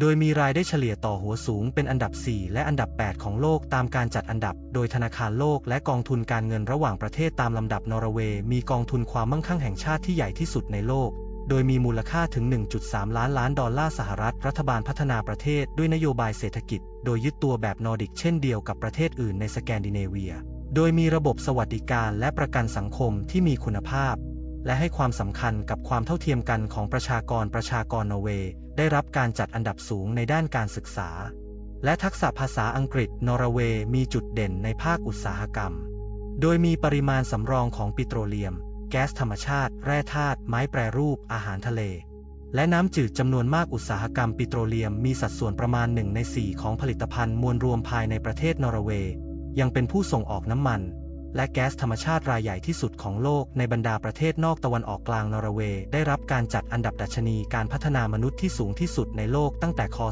โดยมีรายได้เฉลี่ยต่อหัวสูงเป็นอันดับ 4 และอันดับ 8 ของโลกตามการจัดอันดับ โดยธนาคารโลกและกองทุนการเงินระหว่างประเทศตามลำดับนอร์เวย์มีกองทุนความมั่งคั่งแห่งชาติที่ใหญ่ที่สุดในโลก โดยมีมูลค่าถึง 1.3 ล้านล้านดอลลาร์สหรัฐรัฐบาลพัฒนาประเทศด้วยนโยบายเศรษฐกิจ โดยยึดตัวแบบนอร์ดิกเช่นเดียวกับประเทศอื่นในสแกนดิเนเวีย โดยมีระบบสวัสดิการและประกันสังคมที่มีคุณภาพ และให้ความสำคัญกับความเท่าเทียมกันของประชากรประชากรนอร์เวย์ ได้รับการจัดอันดับสูงในด้านการศึกษา และทักษะภาษาอังกฤษนอร์เวย์มีจุดเด่นในภาคอุตสาหกรรม โดยมีปริมาณสำรองของปิโตรเลียม แก๊สธรรมชาติ แร่ธาตุไม้แปรรูปอาหารทะเล และน้ำจืดจำนวนมากอุตสาหกรรมปิโตรเลียมมีสัดส่วนประมาณหนึ่งใน4ของผลิตภัณฑ์มวลรวมภายในประเทศนอร์เวย์ยังเป็นผู้ส่งออกน้ำมัน และแก๊สธรรมชาติรายใหญ่ที่สุดของโลกในบรรดาประเทศนอกตะวันออกกลางนอร์เวย์ได้รับการจัดอันดับดัชนีการพัฒนามนุษย์ที่สูงที่สุดในโลกตั้งแต่ค